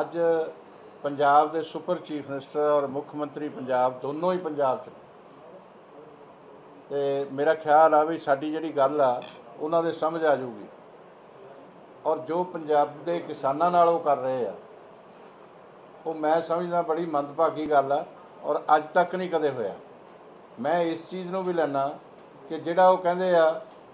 ਅੱਜ ਪੰਜਾਬ ਦੇ super chief minister ਔਰ ਮੁੱਖ ਮੰਤਰੀ ਪੰਜਾਬ, ਦੋਨੋਂ ਹੀ ਪੰਜਾਬ 'ਚ ਤੇ ਮੇਰਾ ਖਿਆਲ ਆ ਵੀ ਸਾਡੀ ਜਿਹੜੀ ਗੱਲ ਆ, ਉਹਨਾਂ ਦੇ ਸਮਝ ਆ ਜੂਗੀ ਔਰ ਜੋ ਪੰਜਾਬ ਦੇ ਕਿਸਾਨਾਂ ਨਾਲ ਉਹ ਕਰ ਰਹੇ ਆ, ਉਹ ਮੈਂ ਸਮਝਦਾ ਬੜੀ ਮੰਦਭਾਗੀ ਗੱਲ ਆ ਔਰ ਅੱਜ ਤੱਕ ਨਹੀਂ ਕਦੇ ਹੋਇਆ। ਮੈਂ ਇਸ ਚੀਜ਼ ਨੂੰ ਵੀ ਲੈਣਾ ਕਿ ਜਿਹੜਾ ਉਹ ਕਹਿੰਦੇ ਆ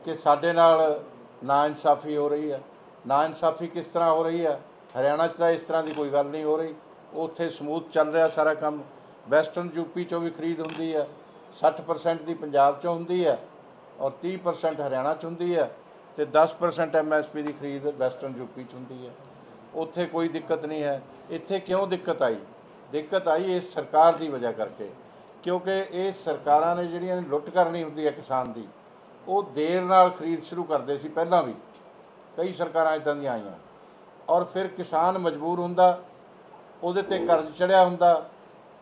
ਕਿ ਸਾਡੇ ਨਾਲ ਨਾ ਇਨਸਾਫੀ ਹੋ ਰਹੀ ਆ, ਨਾ ਇਨਸਾਫੀ ਕਿਸ ਤਰ੍ਹਾਂ ਹੋ ਰਹੀ ਆ ਹਰਿਆਣਾ 'ਚ ਤਾਂ ਇਸ ਤਰ੍ਹਾਂ ਦੀ ਕੋਈ ਗੱਲ ਨਹੀਂ ਹੋ ਰਹੀ। ਉੱਥੇ ਸਮੂਥ ਚੱਲ ਰਿਹਾ ਸਾਰਾ ਕੰਮ। ਵੈਸਟਰਨ ਯੂਪੀ 'ਚੋਂ ਵੀ ਖਰੀਦ ਹੁੰਦੀ ਹੈ। 60% ਦੀ ਪੰਜਾਬ 'ਚੋਂ ਹੁੰਦੀ ਹੈ ਔਰ 30% ਹਰਿਆਣਾ 'ਚ ਹੁੰਦੀ ਹੈ ਤੇ 10% ਐਮਐਸਪੀ ਦੀ ਖਰੀਦ ਵੈਸਟਰਨ ਯੂਪੀ 'ਚ ਹੁੰਦੀ ਹੈ। ਉੱਥੇ ਕੋਈ ਦਿੱਕਤ ਨਹੀਂ ਹੈ। ਇੱਥੇ ਕਿਉਂ ਦਿੱਕਤ ਆਈ? ਦਿੱਕਤ ਆਈ ਇਸ ਸਰਕਾਰ ਦੀ ਵਜ੍ਹਾ ਕਰਕੇ। ਕਿਉਂਕਿ ਇਹ ਸਰਕਾਰਾਂ ਨੇ ਜਿਹੜੀਆਂ ਲੁੱਟ ਕਰਨੀ ਹੁੰਦੀ ਹੈ ਕਿਸਾਨ ਦੀ, ਉਹ ਦੇਰ ਨਾਲ ਖਰੀਦ ਸ਼ੁਰੂ ਕਰਦੇ ਸੀ ਪਹਿਲਾਂ ਵੀ। ਕਈ ਸਰਕਾਰਾਂ ਇਦਾਂ ਦੀਆਂ ਆਈਆਂ। ਔਰ ਫਿਰ ਕਿਸਾਨ ਮਜਬੂਰ ਹੁੰਦਾ, ਉਹਦੇ ਤੇ ਕਰਜ਼ ਚੜਿਆ ਹੁੰਦਾ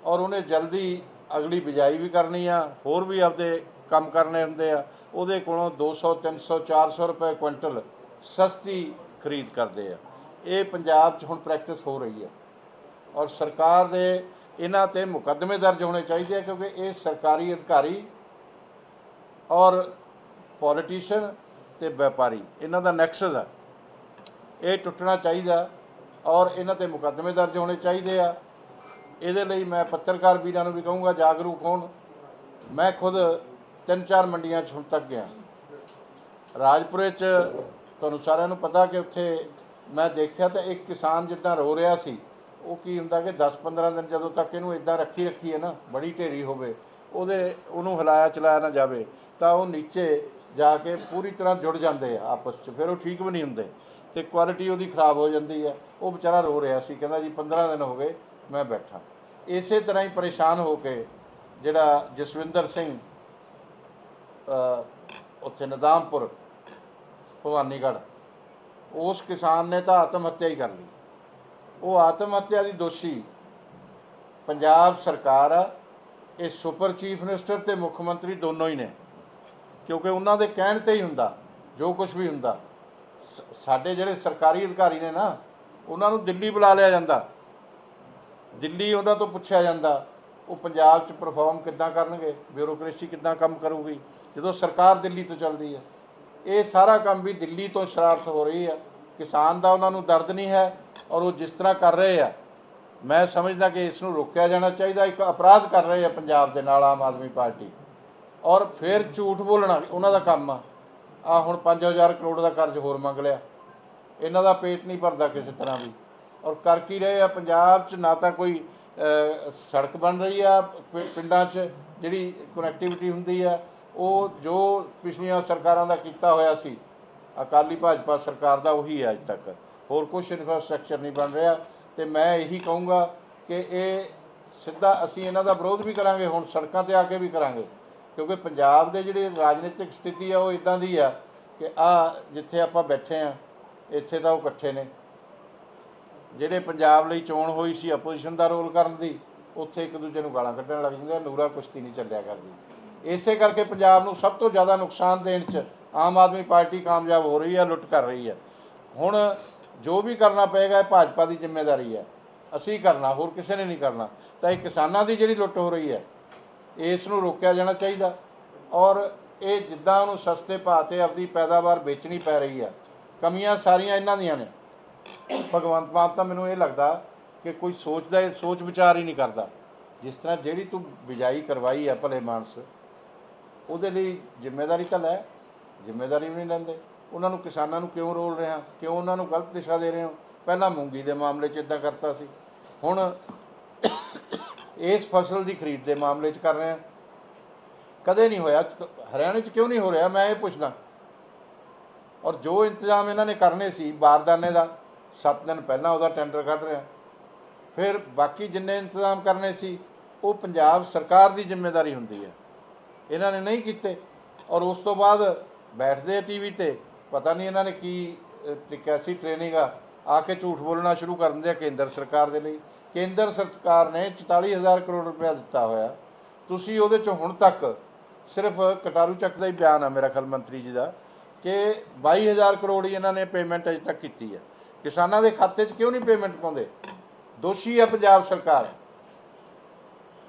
ਔਰ ਉਹਨੇ ਜਲਦੀ ਅਗਲੀ ਬਿਜਾਈ ਵੀ ਕਰਨੀ ਆ, ਹੋਰ ਵੀ ਆਪਦੇ ਕੰਮ ਕਰਨੇ ਹੁੰਦੇ ਆ, ਉਹਦੇ ਕੋਲੋਂ 200 300 400 ਰੁਪਏ ਕੁਇੰਟਲ ਸਸਤੀ ਖਰੀਦ ਕਰਦੇ ਆ। ਇਹ ਪੰਜਾਬ 'ਚ ਹੁਣ ਪ੍ਰੈਕਟਿਸ ਹੋ ਰਹੀ ਹੈ ਔਰ ਸਰਕਾਰ ਦੇ ਇਹਨਾਂ ਤੇ ਮੁਕੱਦਮੇ ਦਰਜ ਹੋਣੇ ਚਾਹੀਦੇ ਆ ਕਿਉਂਕਿ ਇਹ ਸਰਕਾਰੀ ਅਧਿਕਾਰੀ ਔਰ ਪੋਲੀਟੀਸ਼ੀਅਨ ਤੇ ਵਪਾਰੀ, ਇਹਨਾਂ ਦਾ ਨੈਕਸਸ ਹੈ ਇਹ ਟੁੱਟਣਾ ਚਾਹੀਦਾ ਔਰ ਇਹਨਾਂ ਤੇ ਮੁਕੱਦਮੇ ਦਰਜ ਹੋਣੇ ਚਾਹੀਦੇ ਆ। ਇਹਦੇ ਲਈ ਮੈਂ ਪੱਤਰਕਾਰ ਵੀਰਾਂ ਨੂੰ ਵੀ ਕਹੂੰਗਾ, ਜਾਗਰੂਕ ਹੋਣ। ਮੈਂ ਖੁਦ ਤਿੰਨ ਚਾਰ ਮੰਡੀਆਂ 'ਚ ਹੁਣ ਤੱਕ ਗਿਆ। ਰਾਜਪੁਰੇ 'ਚ ਤੁਹਾਨੂੰ ਸਾਰਿਆਂ ਨੂੰ ਪਤਾ ਕਿ ਉੱਥੇ ਮੈਂ ਦੇਖਿਆ ਤਾਂ ਇੱਕ ਕਿਸਾਨ ਜਿੱਦਾਂ ਰੋ ਰਿਹਾ ਸੀ, ਉਹ ਕੀ ਹੁੰਦਾ ਕਿ 10-15 ਦਿਨ ਜਦੋਂ ਤੱਕ ਇਹਨੂੰ ਇਦਾਂ ਰੱਖੀ ਰੱਖੀ ਹੈ ਨਾ, ਬੜੀ ਢੇਰੀ ਹੋਵੇ, ਉਹਦੇ, ਉਹਨੂੰ ਹਿਲਾਇਆ ਚਲਾਇਆ ਨਾ ਜਾਵੇ, ਤਾਂ ਉਹ ਨੀਚੇ ਜਾ ਕੇ ਪੂਰੀ ਤਰ੍ਹਾਂ ਜੁੜ ਜਾਂਦੇ ਆ ਆਪਸ 'ਚ, ਫਿਰ ਉਹ ਠੀਕ ਵੀ ਨਹੀਂ ਹੁੰਦੇ। ਤੇ ਕੁਆਲਿਟੀ ਉਹਦੀ ਖਰਾਬ ਹੋ ਜਾਂਦੀ ਹੈ। ਉਹ ਵਿਚਾਰਾ ਰੋ ਰਿਹਾ ਸੀ, ਕਹਿੰਦਾ ਜੀ 15 ਦਿਨ ਹੋ ਗਏ, ਮੈਂ ਬੈਠਾ। ਇਸੇ ਤਰ੍ਹਾਂ ਹੀ ਪਰੇਸ਼ਾਨ ਹੋ ਕੇ ਜਿਹੜਾ ਜਸਵਿੰਦਰ ਸਿੰਘ ਉੱਥੇ ਨਦਾਮਪੁਰ ਭਵਾਨੀਗੜ੍ਹ, ਉਸ ਕਿਸਾਨ ਨੇ ਤਾਂ ਆਤਮ ਹੱਤਿਆ ਹੀ ਕਰ ਲਈ। ਉਹ ਆਤਮ ਹੱਤਿਆ ਦੀ ਦੋਸ਼ੀ ਪੰਜਾਬ ਸਰਕਾਰ ਆ, ਇਹ ਸੁਪਰ ਚੀਫ ਮਿਨਿਸਟਰ ਤੇ ਮੁੱਖ ਮੰਤਰੀ ਦੋਨੋਂ ਹੀ ਨੇ। ਕਿਉਂਕਿ ਉਹਨਾਂ ਦੇ ਕਹਿਣ ਤੇ ਹੀ ਹੁੰਦਾ, ਜੋ ਕੁਝ ਵੀ ਹੁੰਦਾ ਸਾਡੇ ਜਿਹੜੇ ਸਰਕਾਰੀ ਅਧਿਕਾਰੀ ਨੇ ਨਾ, ਉਹਨਾਂ ਨੂੰ ਦਿੱਲੀ ਬੁਲਾ ਲਿਆ ਜਾਂਦਾ। ਦਿੱਲੀ ਉਹਨਾਂ ਤੋਂ ਪੁੱਛਿਆ ਜਾਂਦਾ, ਉਹ ਪੰਜਾਬ 'ਚ ਪਰਫਾਰਮ ਕਿੱਦਾਂ ਕਰਨਗੇ ਬਿਊਰੋਕ੍ਰੇਸੀ ਕਿੱਦਾਂ ਕੰਮ ਕਰੂਗੀ, ਜਦੋਂ ਸਰਕਾਰ ਦਿੱਲੀ ਤੋਂ ਚੱਲਦੀ ਹੈ। ਇਹ ਸਾਰਾ ਕੰਮ ਵੀ ਦਿੱਲੀ ਤੋਂ ਸ਼ਰਾਰਤ ਹੋ ਰਹੀ ਹੈ। ਕਿਸਾਨ ਦਾ ਉਹਨਾਂ ਨੂੰ ਦਰਦ ਨਹੀਂ ਹੈ ਔਰ ਉਹ ਜਿਸ ਤਰ੍ਹਾਂ ਕਰ ਰਹੇ ਆ, ਮੈਂ ਸਮਝਦਾ ਕਿ ਇਸ ਨੂੰ ਰੋਕਿਆ ਜਾਣਾ ਚਾਹੀਦਾ, ਇੱਕ ਅਪਰਾਧ ਕਰ ਰਹੇ ਆ ਪੰਜਾਬ ਦੇ ਨਾਲ ਆਮ ਆਦਮੀ ਪਾਰਟੀ। ਔਰ ਫਿਰ ਝੂਠ ਬੋਲਣਾ ਉਹਨਾਂ ਦਾ ਕੰਮ ਆ। ਆ ਹੁਣ 5000 ਕਰੋੜ ਦਾ ਕਰਜ਼ ਹੋਰ ਮੰਗ ਲਿਆ। ਇਹਨਾਂ ਦਾ ਪੇਟ ਨਹੀਂ ਭਰਦਾ ਕਿਸੇ ਤਰ੍ਹਾਂ ਵੀ। ਔਰ ਕਰ ਕੀ ਰਹੇ ਆ? ਪੰਜਾਬ 'ਚ ਨਾ ਤਾਂ ਕੋਈ ਸੜਕ ਬਣ ਰਹੀ ਆ ਪਿੰਡਾਂ 'ਚ ਜਿਹੜੀ ਕਨੈਕਟੀਵਿਟੀ ਹੁੰਦੀ ਆ, ਉਹ ਜੋ ਪਿਛਲੀਆਂ ਸਰਕਾਰਾਂ ਦਾ ਕੀਤਾ ਹੋਇਆ ਸੀ, ਅਕਾਲੀ ਭਾਜਪਾ ਸਰਕਾਰ ਦਾ ਉਹੀ ਹੈ ਅੱਜ ਤੱਕ। ਹੋਰ ਕੁਝ ਇਨਫਰਾਸਟ੍ਰਕਚਰ ਨਹੀਂ ਬਣ ਰਿਹਾ। ਤੇ ਮੈਂ ਇਹੀ ਕਹੂੰਗਾ ਕਿ ਇਹ ਸਿੱਧਾ ਅਸੀਂ ਇਹਨਾਂ ਦਾ ਵਿਰੋਧ ਵੀ ਕਰਾਂਗੇ, ਹੁਣ ਸੜਕਾਂ ਤੇ ਆ ਕੇ ਵੀ ਕਰਾਂਗੇ। ਕਿਉਂਕਿ ਪੰਜਾਬ ਦੇ ਜਿਹੜੀ ਰਾਜਨੀਤਿਕ ਸਥਿਤੀ ਆ, ਉਹ ਇਦਾਂ ਦੀ ਆ ਕਿ ਆ ਜਿੱਥੇ ਆਪਾਂ ਬੈਠੇ ਆ, ਇੱਥੇ ਤਾਂ ਉਹ ਇਕੱਠੇ ਨੇ। ਜਿਹੜੇ ਪੰਜਾਬ ਲਈ ਚੋਣ ਹੋਈ ਸੀ ਆਪੋਜੀਸ਼ਨ ਦਾ ਰੋਲ ਕਰਨ ਦੀ, ਉੱਥੇ ਇੱਕ ਦੂਜੇ ਨੂੰ ਗਾਲਾਂ ਕੱਢਣ ਲੱਗ ਜਾਂਦੇ ਨੂਰਾ ਕੁਸ਼ਤੀ ਨਹੀਂ ਚੱਲਿਆ ਕਰਦੀ। ਇਸੇ ਕਰਕੇ ਪੰਜਾਬ ਨੂੰ ਸਭ ਤੋਂ ਜ਼ਿਆਦਾ ਨੁਕਸਾਨ ਦੇਣ 'ਚ ਆਮ ਆਦਮੀ ਪਾਰਟੀ ਕਾਮਯਾਬ ਹੋ ਰਹੀ ਹੈ ਲੁੱਟ ਕਰ ਰਹੀ ਹੈ ਹੁਣ ਜੋ ਵੀ ਕਰਨਾ ਪਏਗਾ, ਇਹ ਭਾਜਪਾ ਦੀ ਜ਼ਿੰਮੇਵਾਰੀ ਹੈ ਅਸੀਂ ਕਰਨਾ, ਹੋਰ ਕਿਸੇ ਨੇ ਨਹੀਂ ਕਰਨਾ। ਤਾਂ ਇਹ ਕਿਸਾਨਾਂ ਦੀ ਜਿਹੜੀ ਲੁੱਟ ਹੋ ਰਹੀ ਹੈ ਇਸ ਨੂੰ ਰੋਕਿਆ ਜਾਣਾ ਚਾਹੀਦਾ। ਔਰ ਇਹ ਜਿੱਦਾਂ ਉਹਨੂੰ ਸਸਤੇ ਭਾਅ ਤੇ ਆਪਦੀ ਪੈਦਾਵਾਰ ਵੇਚਣੀ ਪੈ ਰਹੀ ਆ, ਕਮੀਆਂ ਸਾਰੀਆਂ ਇਹਨਾਂ ਦੀਆਂ ਨੇ। ਭਗਵੰਤ ਮਾਨ ਤਾਂ ਮੈਨੂੰ ਇਹ ਲੱਗਦਾ ਕਿ ਕੋਈ ਸੋਚਦਾ ਇਹ ਸੋਚ ਵਿਚਾਰ ਹੀ ਨਹੀਂ ਕਰਦਾ। ਜਿਸ ਤਰ੍ਹਾਂ ਜਿਹੜੀ ਤੂੰ ਬਿਜਾਈ ਕਰਵਾਈ ਹੈ ਭਲੇ ਮਾਨਸ, ਉਹਦੇ ਲਈ ਜ਼ਿੰਮੇਵਾਰੀ ਤਾਂ ਲੈ, ਜ਼ਿੰਮੇਵਾਰੀ ਵੀ ਨਹੀਂ ਲੈਂਦੇ। ਉਹਨਾਂ ਨੂੰ ਕਿਸਾਨਾਂ ਨੂੰ ਕਿਉਂ ਰੋਲ ਰਿਹਾ? ਕਿਉਂ ਉਹਨਾਂ ਨੂੰ ਗਲਤ ਦਿਸ਼ਾ ਦੇ ਰਹੇ ਹੋ? ਪਹਿਲਾਂ ਮੂੰਗੀ ਦੇ ਮਾਮਲੇ 'ਚ ਇਦਾਂ ਕਰਤਾ ਸੀ। ਹੁਣ ਇਸ ਫਸਲ ਦੀ ਖਰੀਦ ਦੇ ਮਾਮਲੇ 'ਚ ਕਰ ਰਹੇ ਆ ਕਦੇ ਨਹੀਂ ਹੋਇਆ ਹਰਿਆਣੇ 'ਚ ਕਿਉਂ ਨਹੀਂ ਹੋ ਰਿਹਾ? ਮੈਂ ਇਹ ਪੁੱਛਦਾ। ਔਰ ਜੋ ਇੰਤਜ਼ਾਮ ਇਹਨਾਂ ਨੇ ਕਰਨੇ ਸੀ ਬਾਰਦਾਨੇ ਦਾ 7 ਦਿਨ ਪਹਿਲਾਂ ਉਹਦਾ ਟੈਂਡਰ ਕੱਢ ਰਿਹਾ। ਫਿਰ ਬਾਕੀ ਜਿੰਨੇ ਇੰਤਜ਼ਾਮ ਕਰਨੇ ਸੀ ਉਹ ਪੰਜਾਬ ਸਰਕਾਰ ਦੀ ਜ਼ਿੰਮੇਵਾਰੀ ਹੁੰਦੀ ਹੈ। ਇਹਨਾਂ ਨੇ ਨਹੀਂ ਕੀਤੇ। ਔਰ ਉਸ ਤੋਂ ਬਾਅਦ ਬੈਠਦੇ ਆ ਟੀਵੀ ਤੇ ਪਤਾ ਨਹੀਂ ਇਹਨਾਂ ਨੇ ਕੀ ਅਹ, ਤੇ ਕੈਸੀ ਟ੍ਰੇਨਿੰਗ ਆ। ਆ ਕੇ ਝੂਠ ਬੋਲਣਾ ਸ਼ੁਰੂ ਕਰ ਦਿੰਦੇ ਆ ਕੇਂਦਰ ਸਰਕਾਰ ਦੇ ਲਈ। ਕੇਂਦਰ ਸਰਕਾਰ ਨੇ 44000 ਕਰੋੜ ਰੁਪਇਆ ਦਿੱਤਾ ਹੋਇਆ। ਤੁਸੀਂ ਉਹਦੇ ਚ ਹੁਣ ਤੱਕ ਸਿਰਫ ਕਟਾਰੂ ਚੱਕ ਦਾ ਹੀ ਬਿਆਨ ਆ ਮੇਰਾ ਖਲ ਮੰਤਰੀ ਜੀ ਦਾ, ਕਿ 22000 ਕਰੋੜ ਹੀ ਇਹਨਾਂ ਨੇ ਪੇਮੈਂਟ ਅਜੇ ਤੱਕ ਕੀਤੀ ਹੈ। ਕਿਸਾਨਾਂ ਦੇ ਖਾਤੇ 'ਚ ਕਿਉਂ ਨਹੀਂ ਪੇਮੈਂਟ ਪਾਉਂਦੇ? ਦੋਸ਼ੀ ਹੈ ਪੰਜਾਬ ਸਰਕਾਰ।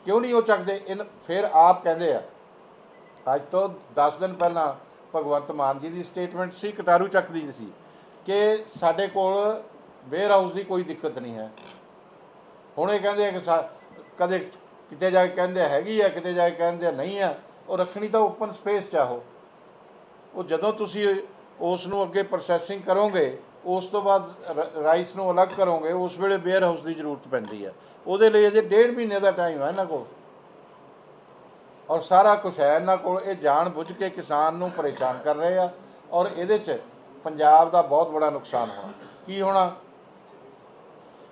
ਕਿਉਂ ਨਹੀਂ ਉਹ ਚੱਕਦੇ? ਇਨ, ਫਿਰ ਆਪ ਕਹਿੰਦੇ ਆ, ਅੱਜ ਤੋਂ 10 ਦਿਨ ਪਹਿਲਾਂ ਭਗਵੰਤ ਮਾਨ ਜੀ ਦੀ ਸਟੇਟਮੈਂਟ ਸੀ, ਕਟਾਰੂ ਚੱਕ ਦੀ ਸੀ। ਕਿ ਸਾਡੇ ਕੋਲ ਵੇਅਰ ਹਾਊਸ ਦੀ ਕੋਈ ਦਿੱਕਤ ਨਹੀਂ ਹੈ। ਹੁਣ ਇਹ ਕਹਿੰਦੇ ਆ ਕਿ ਸਾ- ਕਦੇ ਕਿਤੇ ਜਾ ਕੇ ਕਹਿੰਦੇ ਆ ਹੈਗੀ ਆ, ਕਿਤੇ ਜਾ ਕੇ ਕਹਿੰਦੇ ਆ ਨਹੀਂ ਆ, ਉਹ ਰੱਖਣੀ ਤਾਂ ਓਪਨ ਸਪੇਸ ਚਾਹੋ ਉਹ। ਜਦੋਂ ਤੁਸੀਂ ਉਸ ਨੂੰ ਅੱਗੇ ਪ੍ਰੋਸੈਸਿੰਗ ਕਰੋਗੇ, ਉਸ ਤੋਂ ਬਾਅਦ ਰਾਈਸ ਨੂੰ ਅਲੱਗ ਕਰੋਗੇ, ਉਸ ਵੇਲੇ ਵੇਅਰ ਹਾਊਸ ਦੀ ਜ਼ਰੂਰਤ ਪੈਂਦੀ ਹੈ ਉਹਦੇ ਲਈ ਅਜੇ ਡੇਢ ਮਹੀਨੇ ਦਾ ਟਾਈਮ ਹੈ ਇਹਨਾਂ ਕੋਲ। ਔਰ ਸਾਰਾ ਕੁਝ ਹੈ ਇਹਨਾਂ ਕੋਲ, ਇਹ ਜਾਣ ਬੁੱਝ ਕੇ ਕਿਸਾਨ ਨੂੰ ਪਰੇਸ਼ਾਨ ਕਰ ਰਹੇ ਆ। ਔਰ ਇਹਦੇ 'ਚ ਪੰਜਾਬ ਦਾ ਬਹੁਤ ਬੜਾ ਨੁਕਸਾਨ ਹੋਣਾ ਕੀ ਹੋਣਾ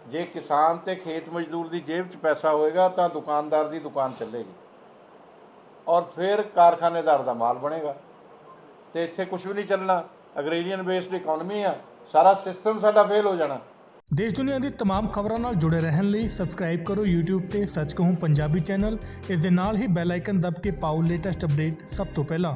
ਜੇ ਕਿਸਾਨ ਤੇ ਖੇਤ ਮਜ਼ਦੂਰ ਦੀ ਜੇਬ 'ਚ ਪੈਸਾ ਹੋਏਗਾ ਤਾਂ ਦੁਕਾਨਦਾਰ ਦੀ ਦੁਕਾਨ ਚੱਲੇਗੀ ਔਰ ਫਿਰ ਕਾਰਖਾਨੇਦਾਰ ਦਾ ਮਾਲ ਬਣੇਗਾ ਤੇ ਇੱਥੇ ਕੁਝ ਵੀ ਨਹੀਂ ਚੱਲਣਾ ਅਗਰੇਰੀਅਨ ਬੇਸਡ ਇਕਨੋਮੀ ਆ ਸਾਰਾ ਸਿਸਟਮ ਸਾਡਾ ਫੇਲ ਹੋ ਜਾਣਾ ਦੇਸ਼ ਦੁਨੀਆ ਦੀ तमाम ਖਬਰਾਂ ਨਾਲ ਜੁੜੇ ਰਹਿਣ ਲਈ ਸਬਸਕ੍ਰਾਈਬ ਕਰੋ YouTube ਤੇ ਸੱਚ ਕਹੂੰ ਪੰਜਾਬੀ ਚੈਨਲ ਇਸ ਦੇ ਨਾਲ ਹੀ ਬੈਲ ਆਈਕਨ ਦਬ ਕੇ ਪਾਓ ਲੇਟੈਸਟ ਅਪਡੇਟ ਸਭ ਤੋਂ ਪਹਿਲਾਂ